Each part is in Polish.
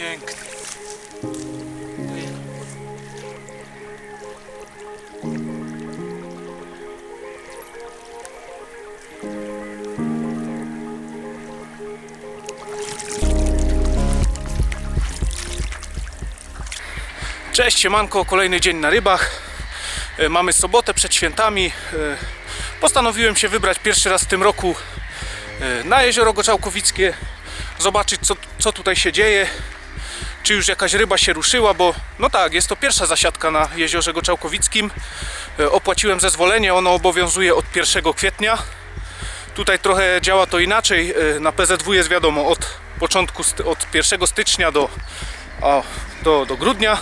Pięknie. Cześć, siemanko, kolejny dzień na rybach. E, Mamy sobotę przed świętami. E, Postanowiłem się wybrać pierwszy raz w tym roku e, na jezioro Goczałkowickie, zobaczyć co, co tutaj się dzieje, czy już jakaś ryba się ruszyła, bo no tak, jest to pierwsza zasiadka na jeziorze Goczałkowickim. E, Opłaciłem zezwolenie, ono obowiązuje od 1 kwietnia. Tutaj trochę działa to inaczej. E, Na PZW jest wiadomo od początku, od 1 stycznia do, do, do grudnia.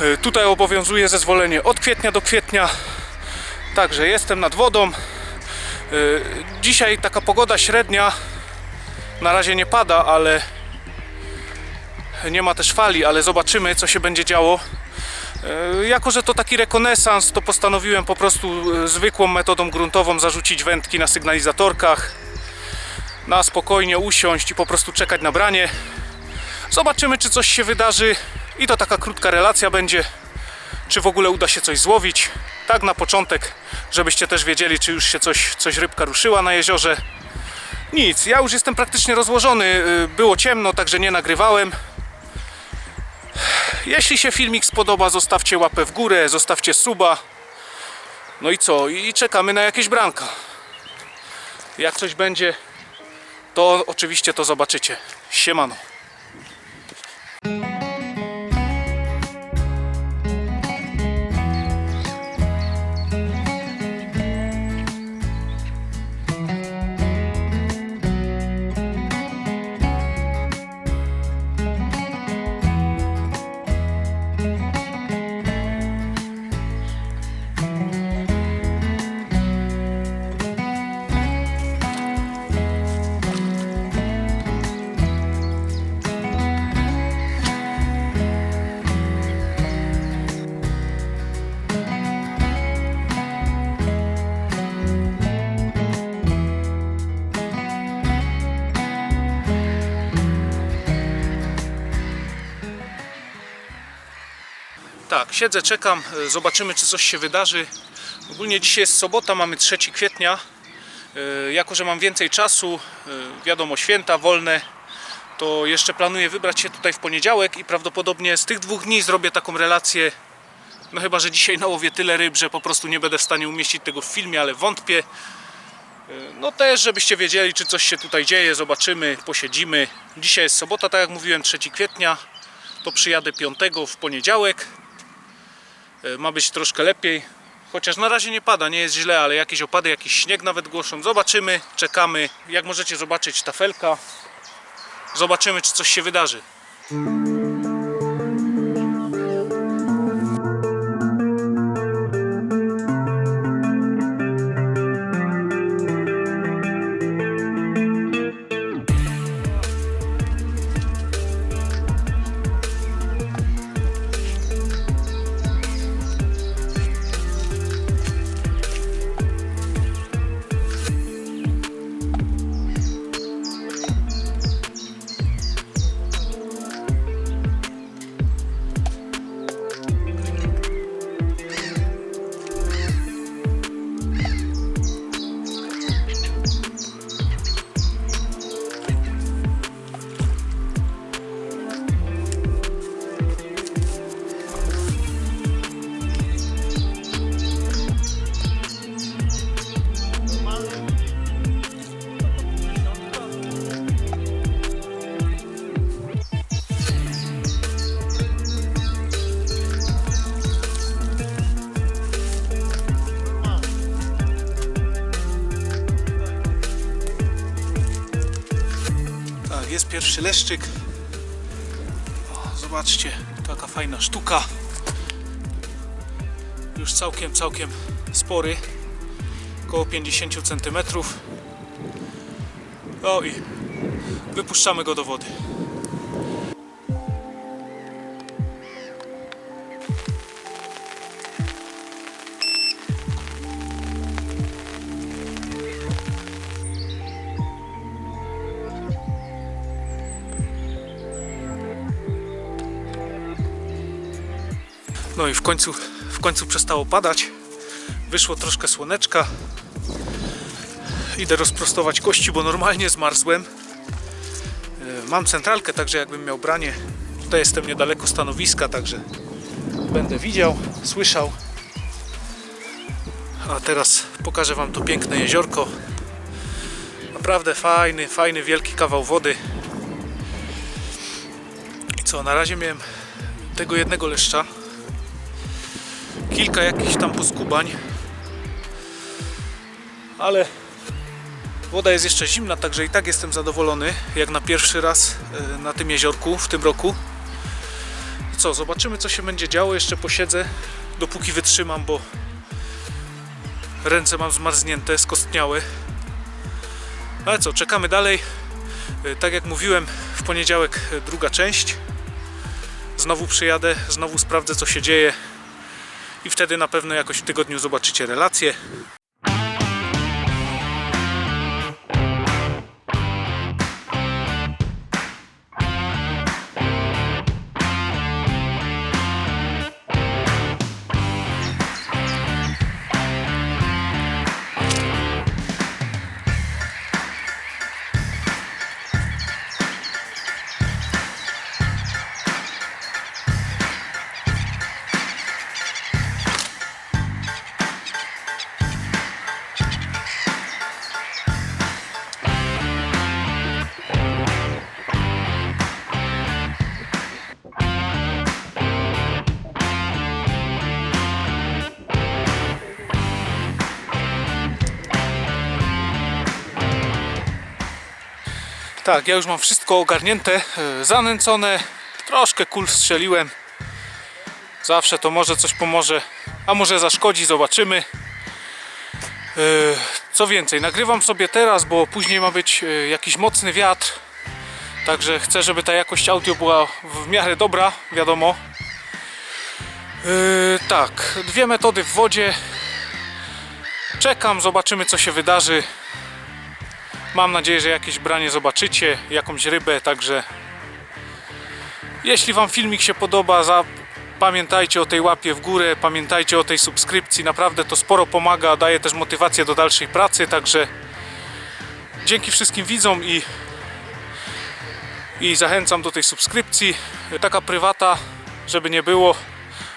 E, Tutaj obowiązuje zezwolenie od kwietnia do kwietnia. Także jestem nad wodą. Dzisiaj taka pogoda średnia. Na razie nie pada, ale nie ma też fali, ale zobaczymy co się będzie działo. E, Jako, że to taki rekonesans, to postanowiłem po prostu e, zwykłą metodą gruntową zarzucić wędki na sygnalizatorkach. Na spokojnie usiąść i po prostu czekać na branie. Zobaczymy, czy coś się wydarzy. I to taka krótka relacja będzie, czy w ogóle uda się coś złowić. Tak na początek, żebyście też wiedzieli, czy już się coś, coś rybka ruszyła na jeziorze. Nic, ja już jestem praktycznie rozłożony. y, Było ciemno, także nie nagrywałem. Jeśli się filmik spodoba, zostawcie łapę w górę, zostawcie suba. No i co? I czekamy na jakieś branka. Jak coś będzie, to oczywiście to zobaczycie. Siemano. Tak, siedzę, czekam, e, zobaczymy czy coś się wydarzy. Ogólnie dzisiaj jest sobota, mamy 3 kwietnia. E, Jako, że mam więcej czasu, e, wiadomo, święta wolne, to jeszcze planuję wybrać się tutaj w poniedziałek i prawdopodobnie z tych dwóch dni zrobię taką relację. No chyba, że dzisiaj nałowię tyle ryb, że po prostu nie będę w stanie umieścić tego w filmie, ale wątpię. No też, żebyście wiedzieli, czy coś się tutaj dzieje, zobaczymy, posiedzimy. Dzisiaj jest sobota, tak jak mówiłem, 3 kwietnia. To przyjadę 5 w poniedziałek. E, ma być troszkę lepiej. Chociaż na razie nie pada, nie jest źle, ale jakieś opady, jakiś śnieg nawet głoszą. Zobaczymy, czekamy. Jak możecie zobaczyć, tafelka. Zobaczymy, czy coś się wydarzy. Pierwszy leszczyk. Zobaczcie, taka fajna sztuka. Już całkiem, całkiem spory. Około 50 cm. O i wypuszczamy go do wody. No i w końcu, w końcu przestało padać. Wyszło troszkę słoneczka. Idę rozprostować kości, bo normalnie zmarzłem. E, Mam centralkę, także jakbym miał branie. Tutaj jestem niedaleko stanowiska, także będę widział, słyszał. A teraz pokażę Wam to piękne jeziorko. Naprawdę fajny, fajny, wielki kawał wody. I co, na razie miałem tego jednego leszcza. Kilka jakichś tam poskubań. Ale woda jest jeszcze zimna, także i tak jestem zadowolony, jak na pierwszy raz e, na tym jeziorku w tym roku. Co, zobaczymy co się będzie działo. Jeszcze posiedzę, dopóki wytrzymam, bo ręce mam zmarznięte, skostniałe. Ale co, czekamy dalej. E, Tak jak mówiłem, w poniedziałek e, druga część. Znowu przyjadę, znowu sprawdzę co się dzieje i wtedy na pewno jakoś w tygodniu zobaczycie relacje. Tak, ja już mam wszystko ogarnięte, e, zanęcone, troszkę kul strzeliłem. Zawsze to może coś pomoże, a może zaszkodzi, zobaczymy. E, Co więcej, nagrywam sobie teraz, bo później ma być e, jakiś mocny wiatr. Także chcę, żeby ta jakość audio była w miarę dobra, wiadomo. Tak, dwie metody w wodzie. Czekam, zobaczymy co się wydarzy. Mam nadzieję, że jakieś branie zobaczycie, jakąś rybę, także jeśli Wam filmik się podoba, za... pamiętajcie o tej łapie w górę, pamiętajcie o tej subskrypcji, naprawdę to sporo pomaga, daje też motywację do dalszej pracy, także dzięki wszystkim widzom i, i zachęcam do tej subskrypcji. Taka prywata, żeby nie było,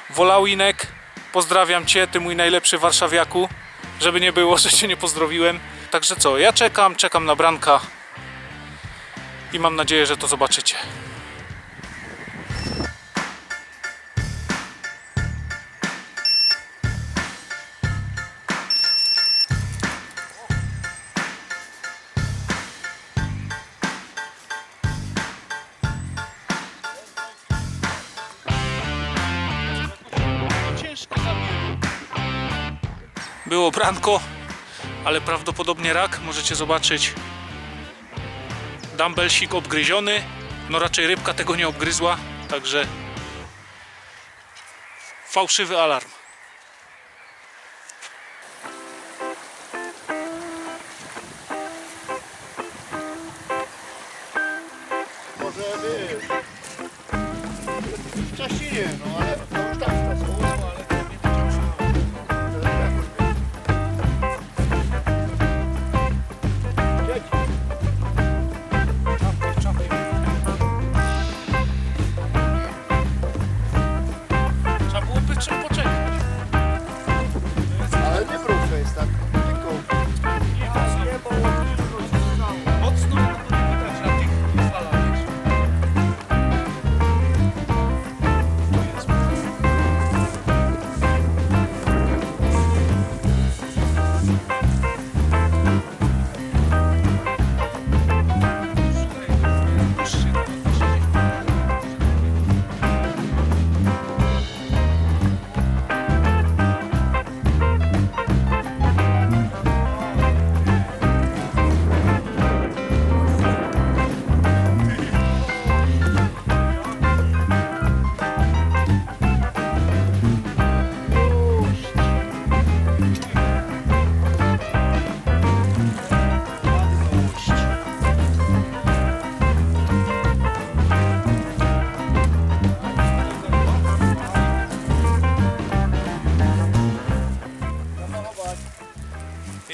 Wolawinek, pozdrawiam Cię, Ty mój najlepszy warszawiaku, żeby nie było, że Cię nie pozdrowiłem. Także co, ja czekam, czekam na branka i mam nadzieję, że to zobaczycie. Było branko, ale prawdopodobnie rak. Możecie zobaczyć dumbbellsik obgryziony. No raczej rybka tego nie obgryzła, także fałszywy alarm. Może wiesz. Wcześniej nie, no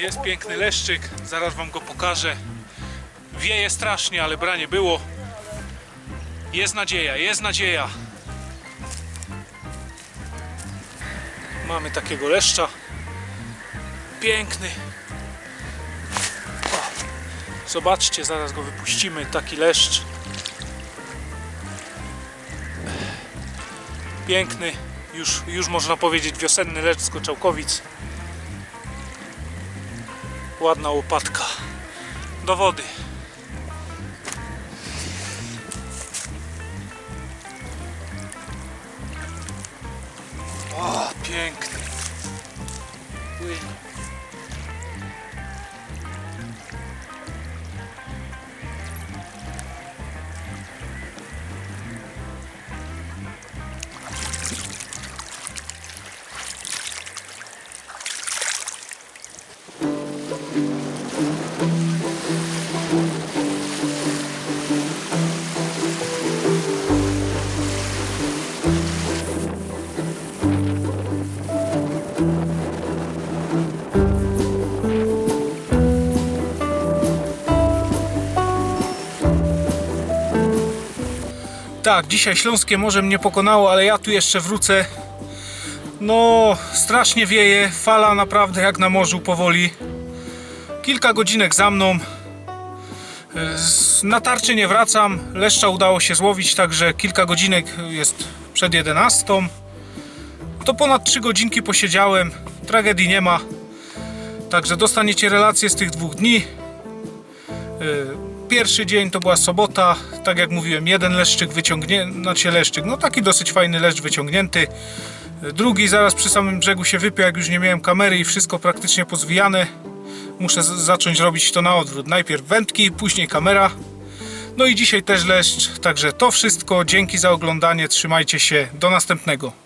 Jest piękny leszczyk, zaraz wam go pokażę. Wieje strasznie, ale branie było. Jest nadzieja, jest nadzieja. Mamy takiego leszcza. Piękny. O, zobaczcie, zaraz go wypuścimy. Taki leszcz. Piękny, już, już można powiedzieć wiosenny leszcz z Koczałkowic. Ładna łopatka. Do wody. O, piękny. Płynie. Tak, dzisiaj Śląskie Morze mnie pokonało, ale ja tu jeszcze wrócę. No, strasznie wieje, fala naprawdę jak na morzu powoli. Kilka godzinek za mną. E, Na tarczy nie wracam. Leszcza udało się złowić, także kilka godzinek jest przed 11. To ponad 3 godzinki posiedziałem. Tragedii nie ma. Także dostaniecie relacje z tych dwóch dni. E, Pierwszy dzień to była sobota, tak jak mówiłem, jeden leszczyk wyciągnięty, znaczy leszczyk, no taki dosyć fajny leszcz wyciągnięty. Drugi zaraz przy samym brzegu się wypiął, jak już nie miałem kamery i wszystko praktycznie pozwijane. Muszę zacząć robić to na odwrót. Najpierw wędki, później kamera. No i dzisiaj też leszcz, także to wszystko. Dzięki za oglądanie, trzymajcie się, do następnego.